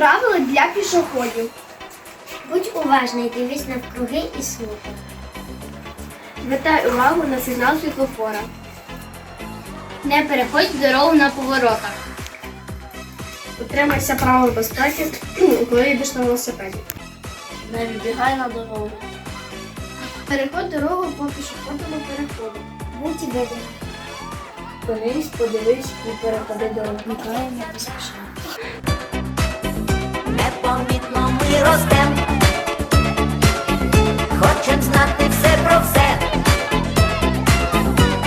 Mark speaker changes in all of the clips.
Speaker 1: Правила для пішоходів.
Speaker 2: Будь уважний, дивись навкруги і слухай.
Speaker 1: Звертай увагу на сигнал світлофора. Не переходь дорогу на поворотах. Утримайся правил безпеки, коли йдеш на велосипеді.
Speaker 3: Не вибігай на дорогу.
Speaker 1: Переходь дорогу по пішохідному переходу.
Speaker 2: Будь видимий.
Speaker 1: Зупинись, подивись і переходи дорогу.
Speaker 2: Ніколи не поспішай.
Speaker 4: Ростем, хочем знати все про все.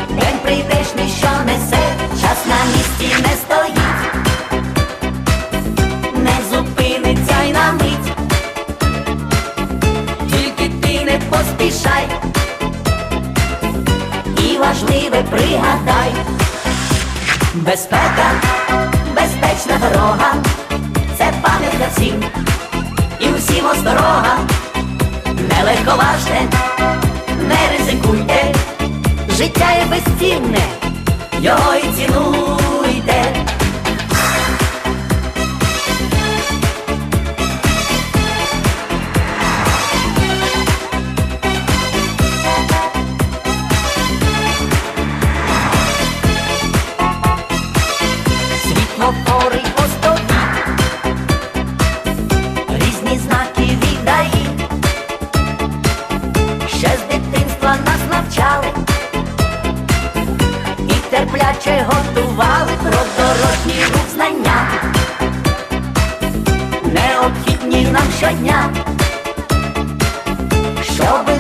Speaker 4: День прийдешний, що несе, час на місці не стоїть, не зупиниться й на мить, тільки ти не поспішай, і важливе пригадай. Безпека, безпечна дорога, це пам'ятка всім, і усім осторога, не легковажте, не ризикуйте, життя є безцінне, його і цінуйте. Світлофори постові, різні добряче готували про дорожній рух знання, необхідні нам щодня. Щоб